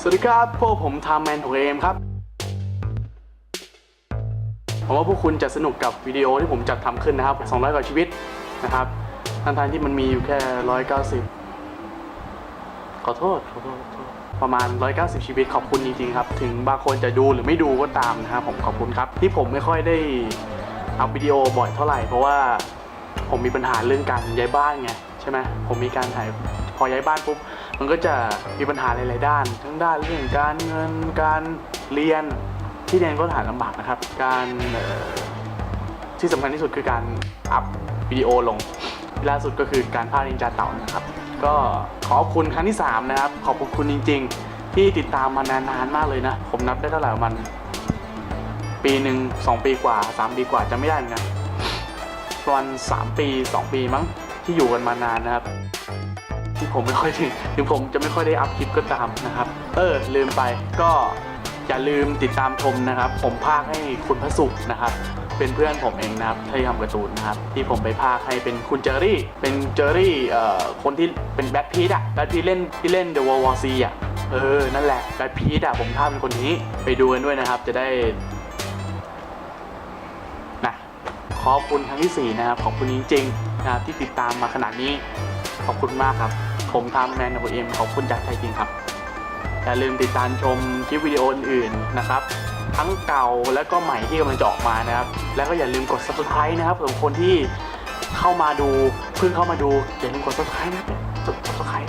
สวัสดีครับพวกผมทามแมนของเอมครับผมว่าพวกคุณจะสนุกกับวิดีโอที่ผมจัดทำขึ้นนะครับ 200 กว่าชีวิตนะครับทั้งๆที่มันมีอยู่แค่ 190ขอโทษขอโทษขอโทษประมาณ 190 ชีวิตขอบคุณจริงๆครับ ถึงบางคนจะดูหรือไม่ดูก็ตามนะครับผมขอบคุณครับ ที่ผมไม่ค่อยได้อัพวิดีโอบ่อยเท่าไหร่ เพราะว่าผมมีปัญหาเรื่องการย้ายบ้านไงใช่ไหมผมมีการถ่ายพอย้ายบ้านปุ๊บ มันก็จะมีปัญหาหลายๆด้าน ทั้งด้านเรื่องการเงินการเรียนที่เรียนก็หาลำบากนะครับ การที่สำคัญที่สุดคือการอัพวิดีโอลงล่าสุดก็คือการพาดนินจาเต่านะครับ ก็ขอบคุณครั้งที่ 3 นะครับ ขอบคุณจริง ๆ ที่ติดตามมานานๆมากเลยนะ ผมนับได้เท่าไหร่มัน ปีหนึ่งสองปีกว่า 3 ปีกว่าจะไม่ได้เหมือนกันประมาณ3ปี 2 ปีมั้งที่อยู่กันมานานนะครับ ที่ผมไม่ค่อยถึงถึงผมจะไม่ค่อยได้อัพคลิปก็ตามนะครับ เออ ลืมไปก็อย่าลืมติดตามชมนะครับ ผมพากย์ให้คุณพระสุขนะครับ เป็นเพื่อนผมเองนะครับที่ทำการ์ตูนนะครับ ที่ผมไปพากย์ให้เป็นคุณเจอรี่ เป็นเจอรี่เอ่อคนที่เป็นแบทพีทอะแบทพีทเล่นที่เล่น The World War Z อะเออ นั่นแหละแบทพีทอะผมพากย์เป็นคนนี้ไปดูกันด้วยนะครับ จะได้นะขอบคุณครั้งที่สี่นะครับขอบคุณจริงๆนะครับที่ติดตามมาขนาดนี้ขอบคุณมากครับ ผมทำแมนโอเอ็มขอบคุณจากใจจริงครับ อย่าลืมติดตามชมคลิปวิดีโออื่นๆนะครับ ทั้งเก่าและก็ใหม่ที่กำลังจะออกมานะครับ แล้วก็อย่าลืมกด subscribe นะครับสำหรับคนที่เข้ามาดูเพิ่งเข้ามาดูอย่าลืมกด subscribe นะกด subscribe